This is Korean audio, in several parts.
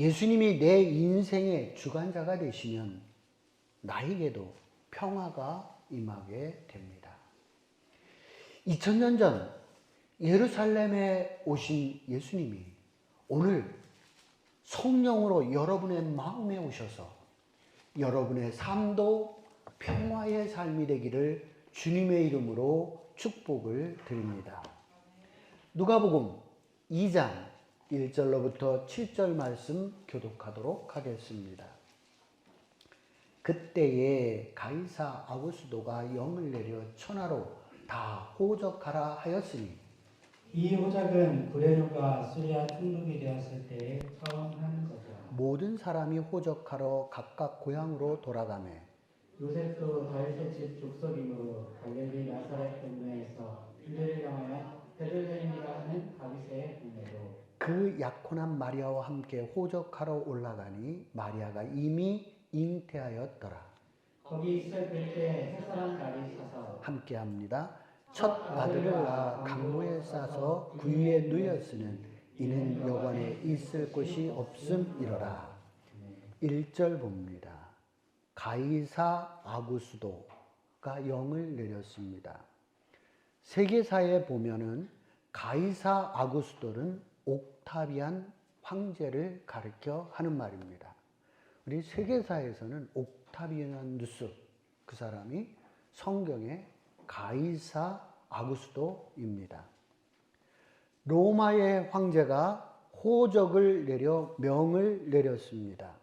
예수님이 내 인생의 주관자가 되시면 나에게도 평화가 임하게 됩니다. 2000년 전 예루살렘에 오신 예수님이 오늘 성령으로 여러분의 마음에 오셔서 여러분의 삶도 평화의 삶이 되기를 주님의 이름으로 축복을 드립니다. 누가복음 2장 1절로부터 7절 말씀 교독하도록 하겠습니다. 그때에 가이사 아구스도가 영을 내려 천하로 다 호적하라 하였으니 이 호작은 구레누가 수리아 총독이 되었을 때 처음 한 거죠. 모든 사람이 호적하러 각각 고향으로 돌아가매 요셉도 다윗의 집 족속이므로 갈릴리 나사렛 동네에서 유대를 향하여 베들레헴이라 하는 다윗의 동네로 그 약혼한 마리아와 함께 호적하러 올라가니 마리아가 이미 잉태하였더라. 거기 있을 그때 세 사람 날이 서서 함께합니다. 첫 아들을 낳아 강모에 싸서 구유에 누였으는 이는 여관에 있을 곳이 없음이러라. 1절 봅니다. 가이사 아구스도가 영을 내렸습니다. 세계사에 보면은 가이사 아구스도는 옥타비안 황제를 가리켜 하는 말입니다. 우리 세계사에서는 옥타비아누스 그 사람이 성경의 가이사 아구스도입니다. 로마의 황제가 호적을 내려 명을 내렸습니다.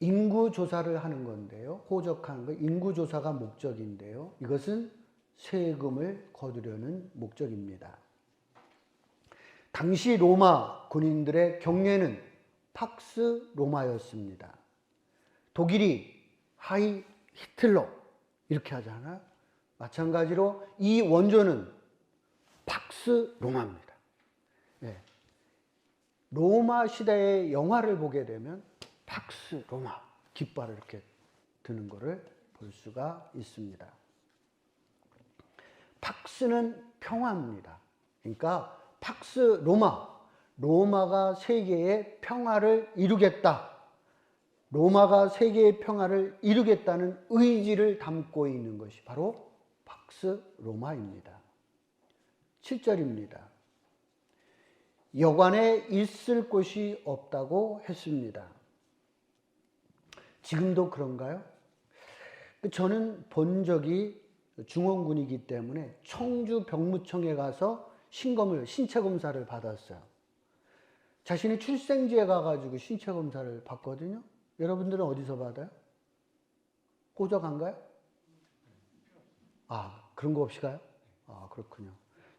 인구 조사를 하는 건데요. 호적하는 거 인구 조사가 목적인데요. 이것은 세금을 거두려는 목적입니다. 당시 로마 군인들의 경례는 팍스 로마였습니다. 독일이 하이 히틀러 이렇게 하잖아요. 마찬가지로 이 원조는 팍스 로마입니다. 예. 로마 시대의 영화를 보게 되면 팍스 로마 깃발을 이렇게 드는 것을 볼 수가 있습니다. 팍스는 평화입니다. 그러니까 팍스 로마, 로마가 세계의 평화를 이루겠다. 로마가 세계의 평화를 이루겠다는 의지를 담고 있는 것이 바로 팍스 로마입니다. 7절입니다. 여관에 있을 곳이 없다고 했습니다. 지금도 그런가요? 저는 본 적이 중원군이기 때문에 청주 병무청에 가서 신검을 신체 검사를 받았어요. 자신의 출생지에 가가지고 신체 검사를 받거든요. 여러분들은 어디서 받아요? 호적한가요? 아 그런 거 없이 가요? 아 그렇군요.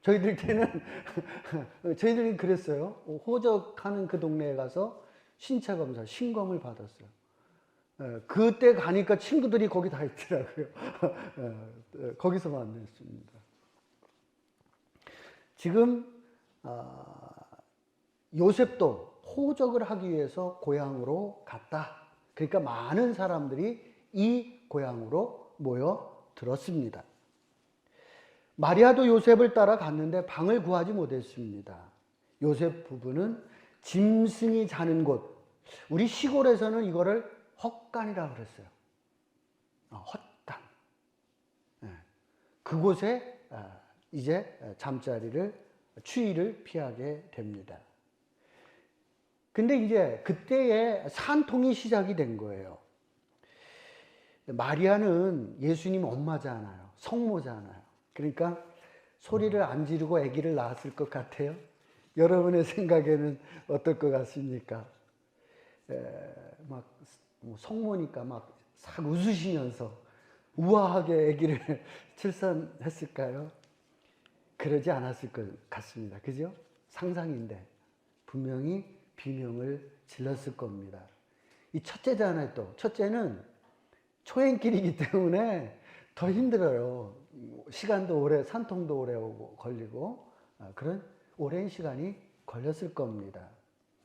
저희들 때는 저희들이 그랬어요. 호적하는 그 동네에 가서 신체 검사 신검을 받았어요. 예, 그때 가니까 친구들이 거기 다 있더라고요. 예, 예, 거기서 만났습니다. 지금 아, 요셉도 호적을 하기 위해서 고향으로 갔다. 그러니까 많은 사람들이 이 고향으로 모여 들었습니다. 마리아도 요셉을 따라 갔는데 방을 구하지 못했습니다. 요셉 부부는 짐승이 자는 곳, 우리 시골에서는 이거를 헛간이라고 그랬어요. 어, 헛간. 예. 그곳에 아, 이제 잠자리를, 추위를 피하게 됩니다. 근데 이제 그때에 산통이 시작이 된 거예요. 마리아는 예수님 엄마잖아요. 성모잖아요. 그러니까 소리를 안 지르고 아기를 낳았을 것 같아요. 여러분의 생각에는 어떨 것 같습니까? 에, 막뭐 성모니까 막 싹 웃으시면서 우아하게 아기를 출산했을까요? 그러지 않았을 것 같습니다. 그죠? 상상인데 분명히 비명을 질렀을 겁니다. 이 첫째잖아요, 또. 첫째는 초행길이기 때문에 더 힘들어요. 시간도 오래, 산통도 오래 오고, 걸리고, 아, 그런 오랜 시간이 걸렸을 겁니다.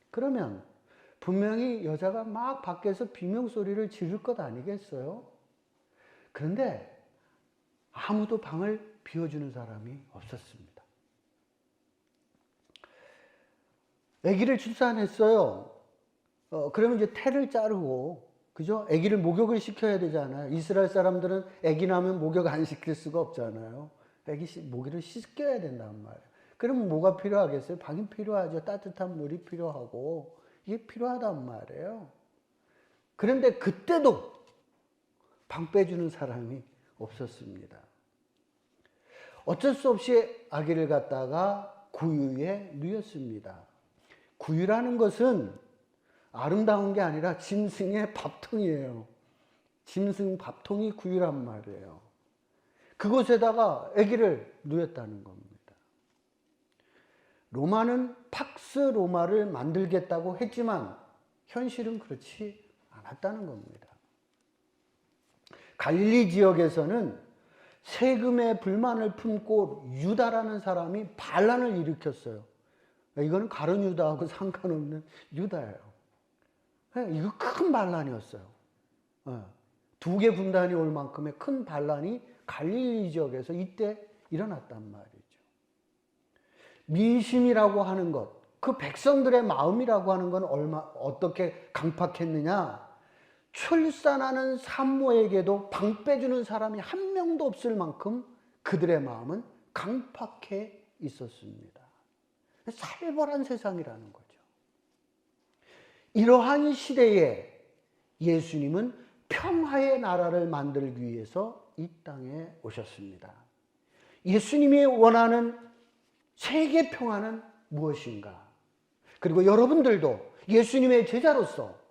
그러면 분명히 여자가 막 밖에서 비명 소리를 지를 것 아니겠어요? 그런데 아무도 방을 비워주는 사람이 없었습니다. 아기를 출산했어요. 어, 그러면 이제 태를 자르고, 그죠? 아기를 목욕을 시켜야 되잖아요. 이스라엘 사람들은 아기 나면 목욕 안 시킬 수가 없잖아요. 아기 시- 모기를 씻겨야 된단 말이에요. 그럼 뭐가 필요하겠어요? 방이 필요하죠. 따뜻한 물이 필요하고, 이게 필요하단 말이에요. 그런데 그때도 방 빼주는 사람이 없었습니다. 어쩔 수 없이 아기를 갖다가 구유에 누였습니다. 구유라는 것은 아름다운 게 아니라 짐승의 밥통이에요. 짐승 밥통이 구유란 말이에요. 그곳에다가 아기를 누였다는 겁니다. 로마는 팍스 로마를 만들겠다고 했지만 현실은 그렇지 않았다는 겁니다. 갈릴리 지역에서는 세금에 불만을 품고 유다라는 사람이 반란을 일으켰어요. 이거는 가론 유다하고 상관없는 유다예요. 예, 이거 큰 반란이었어요. 두개 군단이 올 만큼의 큰 반란이 갈릴리 지역에서 이때 일어났단 말이죠. 민심이라고 하는 것, 그 백성들의 마음이라고 하는 건 얼마 어떻게 강팍했느냐? 출산하는 산모에게도 방 빼주는 사람이 한 명도 없을 만큼 그들의 마음은 강팍해 있었습니다. 살벌한 세상이라는 거죠. 이러한 시대에 예수님은 평화의 나라를 만들기 위해서 이 땅에 오셨습니다. 예수님이 원하는 세계 평화는 무엇인가? 그리고 여러분들도 예수님의 제자로서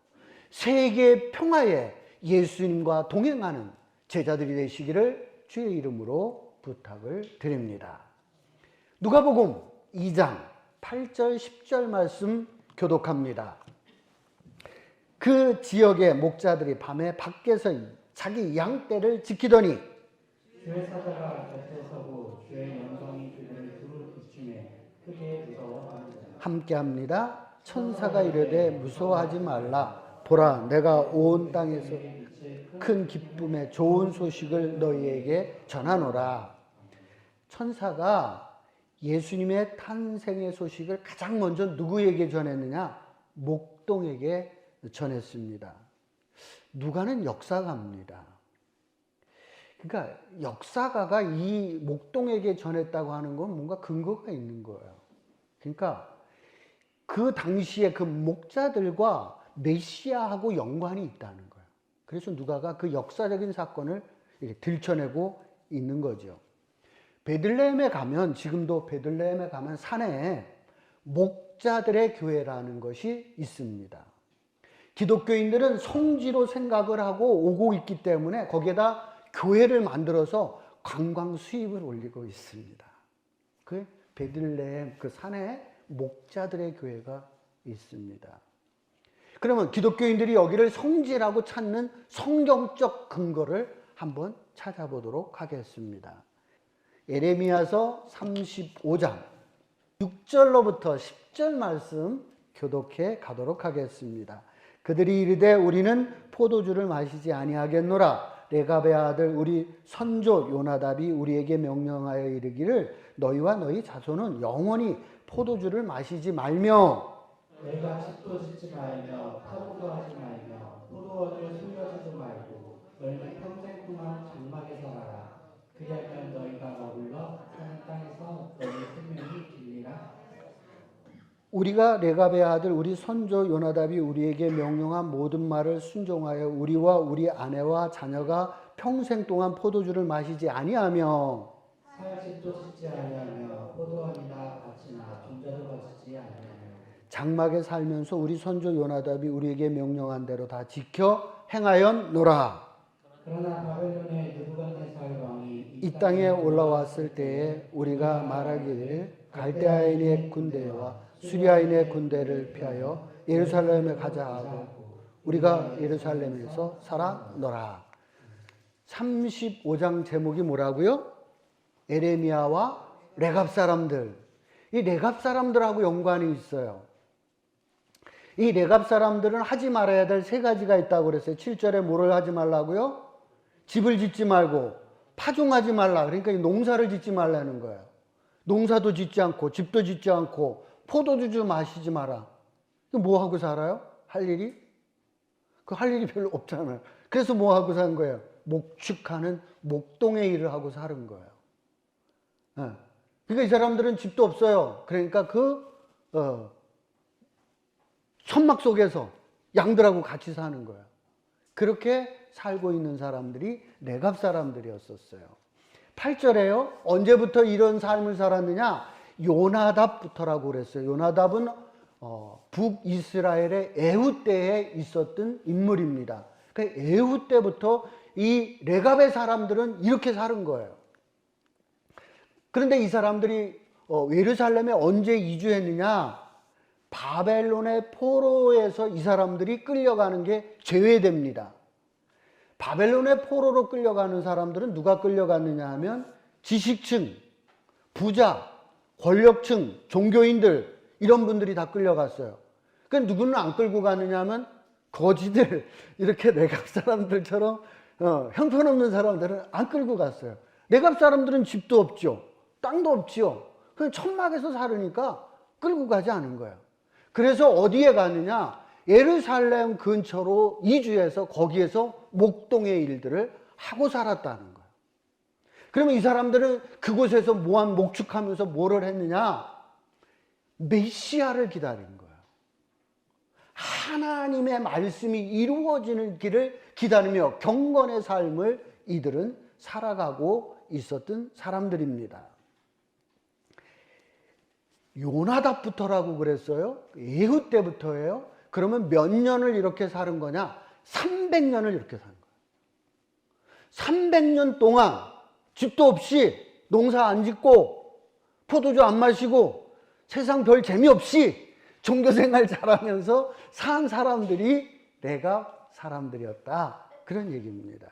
세계 평화에 예수님과 동행하는 제자들이 되시기를 주의 이름으로 부탁을 드립니다. 누가복음 2장 8절 10절 말씀 교독합니다. 그 지역의 목자들이 밤에 밖에서 자기 양떼를 지키더니 주의 사자가 곁에 서고 주의 영광이 그들을 두루 비추매 크게 무서워하는다. 함께합니다. 천사가 이르되 무서워하지 말라. 보라, 내가 온 땅에서 큰 기쁨의 좋은 소식을 너희에게 전하노라. 천사가 예수님의 탄생의 소식을 가장 먼저 누구에게 전했느냐? 목동에게 전했습니다. 누가는 역사가입니다. 그러니까 역사가가 이 목동에게 전했다고 하는 건 뭔가 근거가 있는 거예요. 그러니까 그 당시에 그 목자들과 메시아하고 연관이 있다는 거예요. 그래서 누가가 그 역사적인 사건을 들춰내고 있는 거죠. 베들레헴에 가면 지금도 베들레헴에 가면 산에 목자들의 교회라는 것이 있습니다. 기독교인들은 성지로 생각을 하고 오고 있기 때문에 거기에다 교회를 만들어서 관광 수입을 올리고 있습니다. 그 베들레헴 그 산에 목자들의 교회가 있습니다. 그러면 기독교인들이 여기를 성지라고 찾는 성경적 근거를 한번 찾아보도록 하겠습니다. 에레미야서 35장 6절로부터 10절 말씀 교독해 가도록 하겠습니다. 그들이 이르되 우리는 포도주를 마시지 아니하겠노라 레갑의 아들 우리 선조 요나답이 우리에게 명령하여 이르기를 너희와 너희 자손은 영원히 포도주를 마시지 말며 내가 집도 짓지 말며 파도도 하지 말며 포도원을 숨겨지도 말고 너희는 평생 동안 장막에 살아라. 그리하면 너희가 머물러 사는 땅에서 너희 생명이 길리라. 우리가 레갑의 아들 우리 선조 요나답이 우리에게 명령한 모든 말을 순종하여 우리와 우리 아내와 자녀가 평생 동안 포도주를 마시지 아니하며 사야집도 짓지 아니하며 포도원이나 밭이나 종자도 거치지 아니하며 장막에 살면서 우리 선조 요나답이 우리에게 명령한 대로 다 지켜 행하였노라. 그러나 바벨론의 느부갓네살 왕이 이 땅에 올라왔을 때에 우리가 말하기를 갈대아인의 군대와 수리아인의 군대를 피하여 예루살렘에 가자 하고 우리가 예루살렘에서 살아노라. 35장 제목이 뭐라고요? 에레미야와 레갑 사람들. 이 레갑 사람들하고 연관이 있어요. 이 레갑 사람들은 하지 말아야 될 세 가지가 있다고 그랬어요. 7절에 뭐를 하지 말라고요? 집을 짓지 말고 파종하지 말라. 그러니까 이 농사를 짓지 말라는 거예요. 농사도 짓지 않고 집도 짓지 않고 포도주 좀 마시지 마라. 뭐 하고 살아요? 할 일이? 그 할 일이 별로 없잖아요. 그래서 뭐 하고 산 거예요? 목축하는 목동의 일을 하고 사는 거예요. 예. 그러니까 이 사람들은 집도 없어요. 그러니까 그, 어, 천막 속에서 양들하고 같이 사는 거예요. 그렇게 살고 있는 사람들이 레갑 사람들이었었어요. 8절에요. 언제부터 이런 삶을 살았느냐? 요나답부터라고 그랬어요. 요나답은 어, 북이스라엘의 에후 때에 있었던 인물입니다. 그 에후 때부터 이 레갑의 사람들은 이렇게 사는 거예요. 그런데 이 사람들이 어, 예루살렘에 언제 이주했느냐? 바벨론의 포로에서 이 사람들이 끌려가는 게 제외됩니다. 바벨론의 포로로 끌려가는 사람들은 누가 끌려갔느냐 하면 지식층, 부자, 권력층, 종교인들 이런 분들이 다 끌려갔어요. 그 누구는 안 끌고 가느냐 하면 거지들 이렇게 내갑 사람들처럼 어, 형편없는 사람들은 안 끌고 갔어요. 내갑 사람들은 집도 없죠. 땅도 없지요. 그냥 천막에서 살으니까 끌고 가지 않은 거예요. 그래서 어디에 가느냐? 예루살렘 근처로 이주해서 거기에서 목동의 일들을 하고 살았다는 거예요. 그러면 이 사람들은 그곳에서 모한 목축하면서 뭐를 했느냐? 메시아를 기다린 거예요. 하나님의 말씀이 이루어지는 길을 기다리며 경건의 삶을 이들은 살아가고 있었던 사람들입니다. 요나답부터라고 그랬어요. 예후 때부터예요. 그러면 몇 년을 이렇게 사는 거냐? 300년을 이렇게 사는 거예요. 300년 동안 집도 없이 농사 안 짓고 포도주 안 마시고 세상 별 재미없이 종교생활 잘하면서 산 사람들이 내가 사람들이었다. 그런 얘기입니다.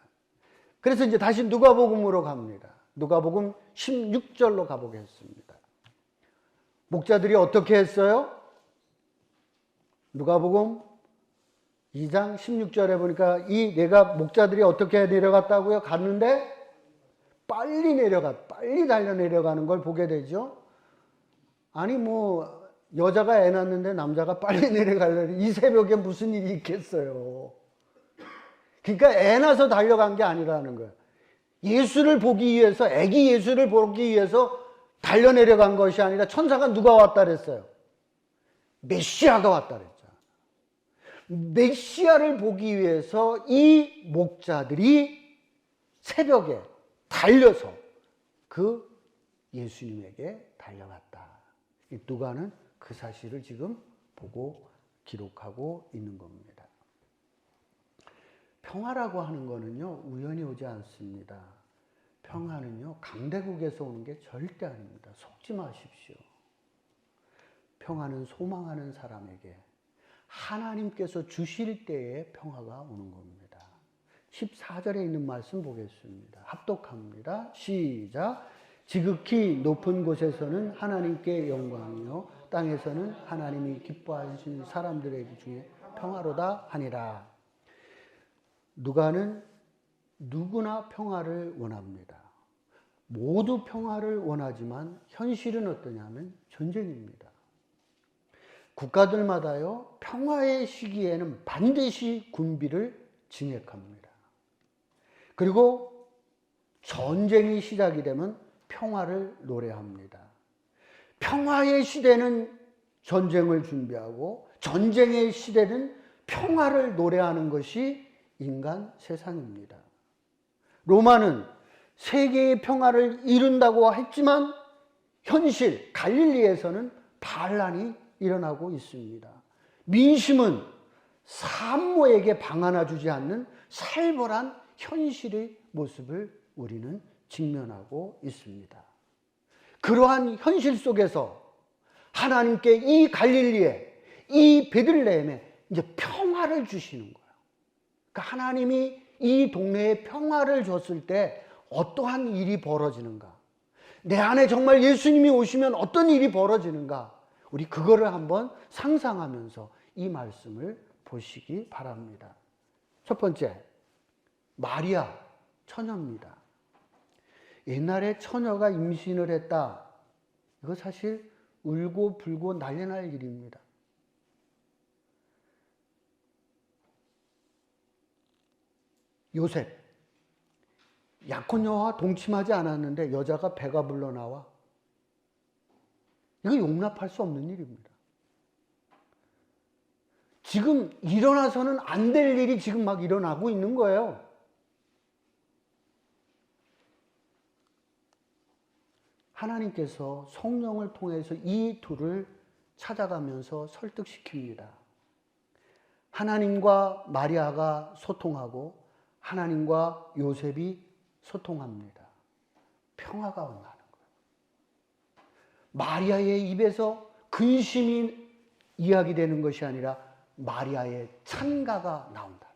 그래서 이제 다시 누가복음으로 갑니다. 누가복음 16절로 가보겠습니다. 목자들이 어떻게 했어요? 누가복음 2장 16절에 보니까 이 내가 목자들이 어떻게 내려갔다고요? 갔는데 빨리 내려가 빨리 달려 내려가는 걸 보게 되죠. 아니 뭐 여자가 애 낳는데 남자가 빨리 내려가려니 이 새벽에 무슨 일이 있겠어요. 그러니까 애 낳아서 달려간 게 아니라는 거예요. 예수를 보기 위해서 애기 예수를 보기 위해서 달려 내려간 것이 아니라 천사가 누가 왔다 그랬어요. 메시아가 왔다 그랬죠. 메시아를 보기 위해서 이 목자들이 새벽에 달려서 그 예수님에게 달려갔다. 이 누가는 그 사실을 지금 보고 기록하고 있는 겁니다. 평화라고 하는 거는요, 우연히 오지 않습니다. 평화는요, 강대국에서 오는 게 절대 아닙니다. 속지 마십시오. 평화는 소망하는 사람에게 하나님께서 주실 때에 평화가 오는 겁니다. 14절에 있는 말씀 보겠습니다. 합독합니다. 시작. 지극히 높은 곳에서는 하나님께 영광이요 땅에서는 하나님이 기뻐하신 사람들의 중에 평화로다 하니라. 누가는 누구나 평화를 원합니다. 모두 평화를 원하지만 현실은 어떠냐면 전쟁입니다. 국가들마다요, 평화의 시기에는 반드시 군비를 진액합니다. 그리고 전쟁이 시작이 되면 평화를 노래합니다. 평화의 시대는 전쟁을 준비하고 전쟁의 시대는 평화를 노래하는 것이 인간 세상입니다. 로마는 세계의 평화를 이룬다고 했지만 현실 갈릴리에서는 반란이 일어나고 있습니다. 민심은 산모에게 방 하나 주지 않는 살벌한 현실의 모습을 우리는 직면하고 있습니다. 그러한 현실 속에서 하나님께 이 갈릴리에 이 베들레헴에 이제 평화를 주시는 거예요. 그러니까 하나님이 이 동네에 평화를 줬을 때 어떠한 일이 벌어지는가? 내 안에 정말 예수님이 오시면 어떤 일이 벌어지는가? 우리 그거를 한번 상상하면서 이 말씀을 보시기 바랍니다. 첫 번째, 마리아 처녀입니다. 옛날에 처녀가 임신을 했다. 이거 사실 울고 불고 난리 날 일입니다. 요셉 약혼 여와 동침하지 않았는데 여자가 배가 불러 나와. 이거 용납할 수 없는 일입니다. 지금 일어나서는 안 될 일이 지금 막 일어나고 있는 거예요. 하나님께서 성령을 통해서 이 둘을 찾아가면서 설득시킵니다. 하나님과 마리아가 소통하고 하나님과 요셉이 소통합니다. 평화가 나는 거예요. 마리아의 입에서 근심이 이야기되는 것이 아니라 마리아의 찬가가 거예요.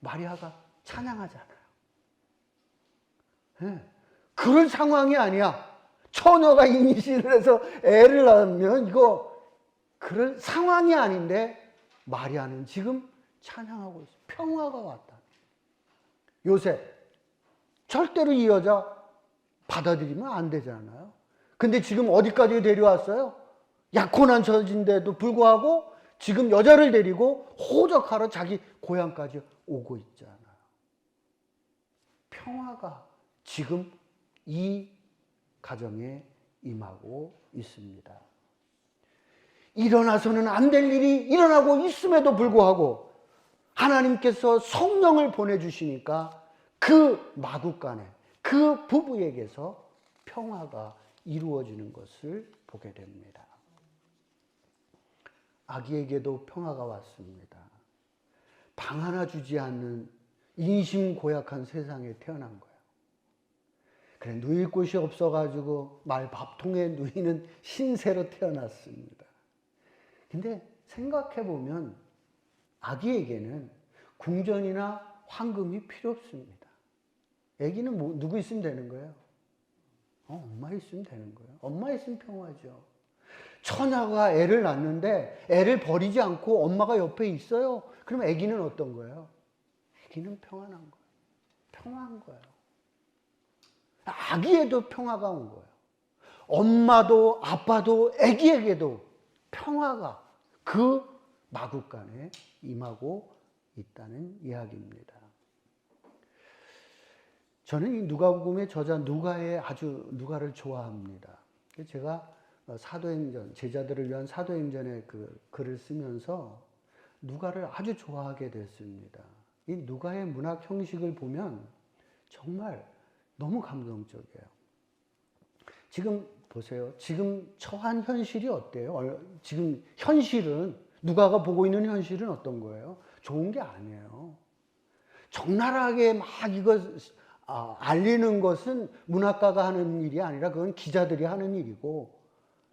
마리아가 찬양하잖아요. 예. 그런 상황이 아니야. 처녀가 임신을 해서 애를 낳으면 이거 그런 상황이 아닌데 마리아는 지금 찬양하고 있어. 평화가 왔다. 요셉 절대로 이 여자 받아들이면 안 되잖아요. 근데 지금 어디까지 데려왔어요? 약혼한 처지인데도 불구하고 지금 여자를 데리고 호적하러 자기 고향까지 오고 있잖아요. 평화가 지금 이 가정에 임하고 있습니다. 일어나서는 안 될 일이 일어나고 있음에도 불구하고 하나님께서 성령을 보내주시니까 그 마국간에 그 부부에게서 평화가 이루어지는 것을 보게 됩니다. 아기에게도 평화가 왔습니다. 방 하나 주지 않는 인심 고약한 세상에 태어난 거예요. 그래 누일 곳이 없어가지고 말 밥통에 누이는 신세로 태어났습니다. 근데 생각해 보면 아기에게는 궁전이나 황금이 필요 없습니다. 아기는 뭐, 누구 있으면 되는 거예요? 어, 엄마 있으면 되는 거예요. 엄마 있으면 평화죠. 처녀가 애를 낳는데 애를 버리지 않고 엄마가 옆에 있어요. 그럼 아기는 어떤 거예요? 아기는 평안한 거예요. 평화한 거예요. 아기에도 평화가 온 거예요. 엄마도 아빠도 아기에게도 평화가 그 마국간에 임하고 있다는 이야기입니다. 저는 이 누가복음의 저자 누가의 아주 누가를 좋아합니다. 제가 사도행전 제자들을 위한 사도행전의 그 글을 쓰면서 누가를 아주 좋아하게 됐습니다. 이 누가의 문학 형식을 보면 정말 너무 감동적이에요. 지금 보세요. 지금 처한 현실이 어때요? 지금 현실은 누가가 보고 있는 현실은 어떤 거예요? 좋은 게 아니에요. 적나라하게 막 이거 아, 알리는 것은 문학가가 하는 일이 아니라 그건 기자들이 하는 일이고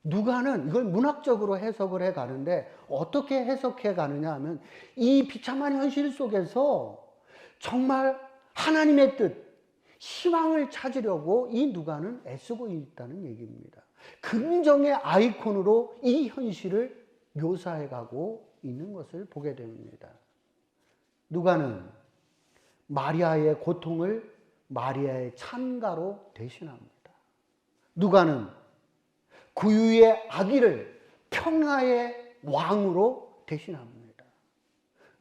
누가는 이걸 문학적으로 해석을 해 가는데 어떻게 해석해 가느냐 하면 이 비참한 현실 속에서 정말 하나님의 뜻, 희망을 찾으려고 이 누가는 애쓰고 있다는 얘기입니다. 긍정의 아이콘으로 이 현실을 묘사해 가고 있는 것을 보게 됩니다. 누가는 마리아의 고통을 마리아의 찬가로 대신합니다. 누가는 구유의 아기를 평화의 왕으로 대신합니다.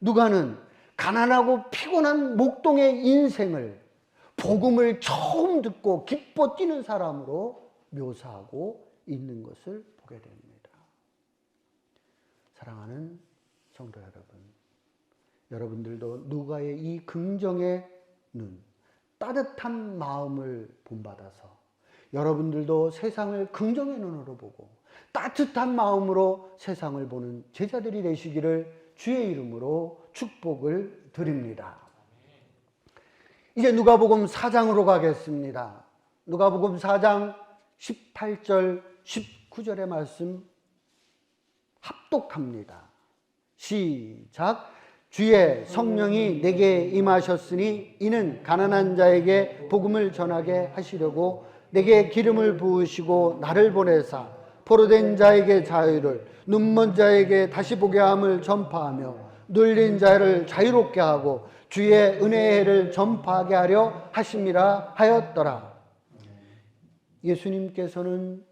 누가는 가난하고 피곤한 목동의 인생을 복음을 처음 듣고 기뻐 뛰는 사람으로 묘사하고 있는 것을 보게 됩니다. 사랑하는 성도 여러분, 여러분들도 누가의 이 긍정의 눈, 따뜻한 마음을 본받아서 여러분들도 세상을 긍정의 눈으로 보고 따뜻한 마음으로 세상을 보는 제자들이 되시기를 주의 이름으로 축복을 드립니다. 이제 누가복음 4장으로 가겠습니다. 누가복음 4장 18절 19절의 말씀 합독합니다. 시작. 주의 성령이 내게 임하셨으니 이는 가난한 자에게 복음을 전하게 하시려고 내게 기름을 부으시고 나를 보내사 포로된 자에게 자유를 눈먼 자에게 다시 보게 함을 전파하며 눌린 자를 자유롭게 하고 주의 은혜의 해를 전파하게 하려 하심이라 하였더라. 예수님께서는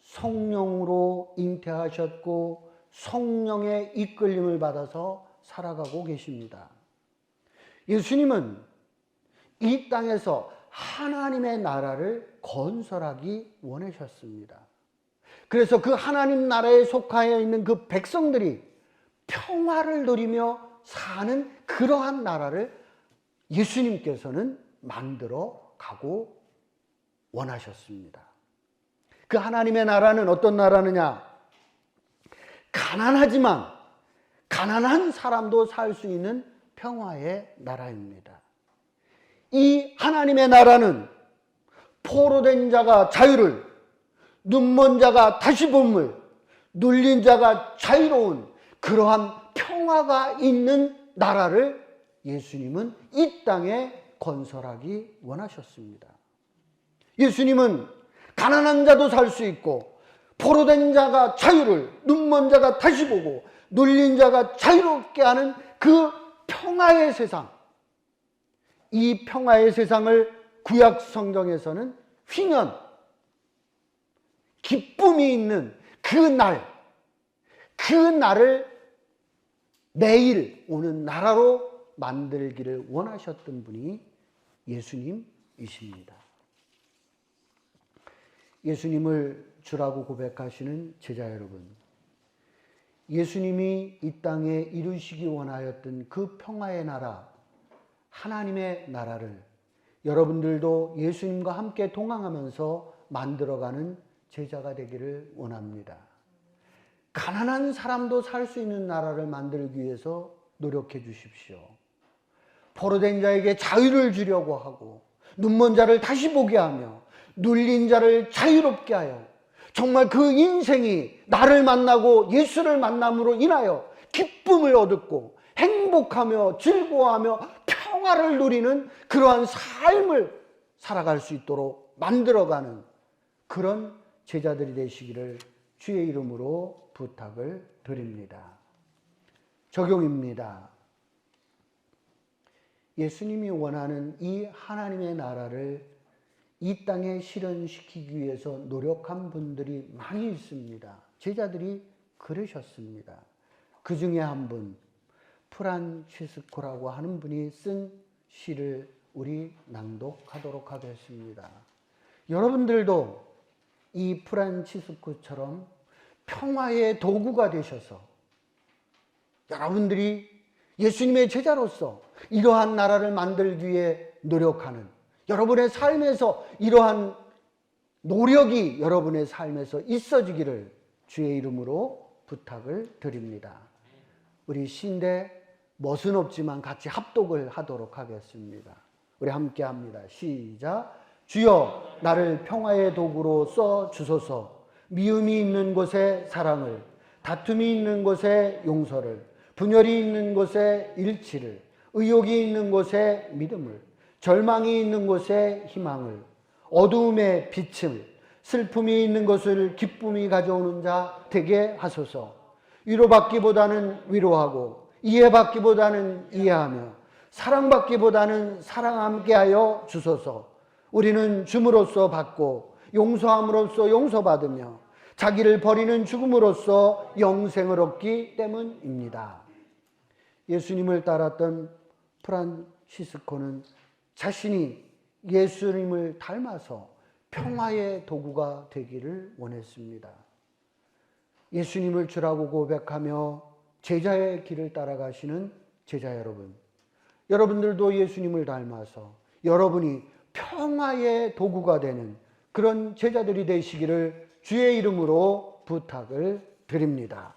성령으로 잉태하셨고 성령의 이끌림을 받아서 살아가고 계십니다. 예수님은 이 땅에서 하나님의 나라를 건설하기 원하셨습니다. 그래서 그 하나님 나라에 속하여 있는 그 백성들이 평화를 누리며 사는 그러한 나라를 예수님께서는 만들어 가고 원하셨습니다. 그 하나님의 나라는 어떤 나라느냐? 가난하지만 가난한 사람도 살 수 있는 평화의 나라입니다. 이 하나님의 나라는 포로된 자가 자유를, 눈먼 자가 다시 본물, 눌린 자가 자유로운 그러한 평화가 있는 나라를 예수님은 이 땅에 건설하기 원하셨습니다. 예수님은 가난한 자도 살 수 있고 포로된 자가 자유를 눈먼 자가 다시 보고 눌린 자가 자유롭게 하는 그 평화의 세상 이 평화의 세상을 구약 성경에서는 휘년 기쁨이 있는 그 날, 그 날을 내일 오는 나라로 만들기를 원하셨던 분이 예수님이십니다. 예수님을 주라고 고백하시는 제자 여러분. 예수님이 이 땅에 이루시기 원하였던 그 평화의 나라, 하나님의 나라를 여러분들도 예수님과 함께 동행하면서 만들어가는 제자가 되기를 원합니다. 가난한 사람도 살 수 있는 나라를 만들기 위해서 노력해 주십시오. 포로된 자에게 자유를 주려고 하고 눈먼 자를 다시 보게 하며 눌린 자를 자유롭게 하여 정말 그 인생이 나를 만나고 예수를 만남으로 인하여 기쁨을 얻고 행복하며 즐거워하며 평화를 누리는 그러한 삶을 살아갈 수 있도록 만들어가는 그런 제자들이 되시기를 주의 이름으로 부탁을 드립니다. 적용입니다. 예수님이 원하는 이 하나님의 나라를 이 땅에 실현시키기 위해서 노력한 분들이 많이 있습니다. 제자들이 그러셨습니다. 그 중에 한 분, 프란치스코라고 하는 분이 쓴 시를 우리 낭독하도록 하겠습니다. 여러분들도 이 프란치스코처럼 평화의 도구가 되셔서 여러분들이 예수님의 제자로서 이러한 나라를 만들기 위해 노력하는 여러분의 삶에서 이러한 노력이 여러분의 삶에서 있어지기를 주의 이름으로 부탁을 드립니다. 우리 신대 멋은 없지만 같이 합독을 하도록 하겠습니다. 우리 함께 합니다. 시작. 주여 나를 평화의 도구로 써 주소서. 미움이 있는 곳에 사랑을, 다툼이 있는 곳에 용서를, 분열이 있는 곳에 일치를, 의욕이 있는 곳에 믿음을, 절망이 있는 곳에 희망을, 어두움에 빛을, 슬픔이 있는 것을 기쁨이 가져오는 자 되게 하소서. 위로받기보다는 위로하고 이해받기보다는 이해하며 사랑받기보다는 사랑함께 하여 주소서. 우리는 줌으로써 받고 용서함으로써 용서받으며 자기를 버리는 죽음으로써 영생을 얻기 때문입니다. 예수님을 따랐던 프란시스코는 자신이 예수님을 닮아서 평화의 도구가 되기를 원했습니다. 예수님을 주라고 고백하며 제자의 길을 따라가시는 제자 여러분. 여러분들도 예수님을 닮아서 여러분이 평화의 도구가 되는 그런 제자들이 되시기를 주의 이름으로 부탁을 드립니다.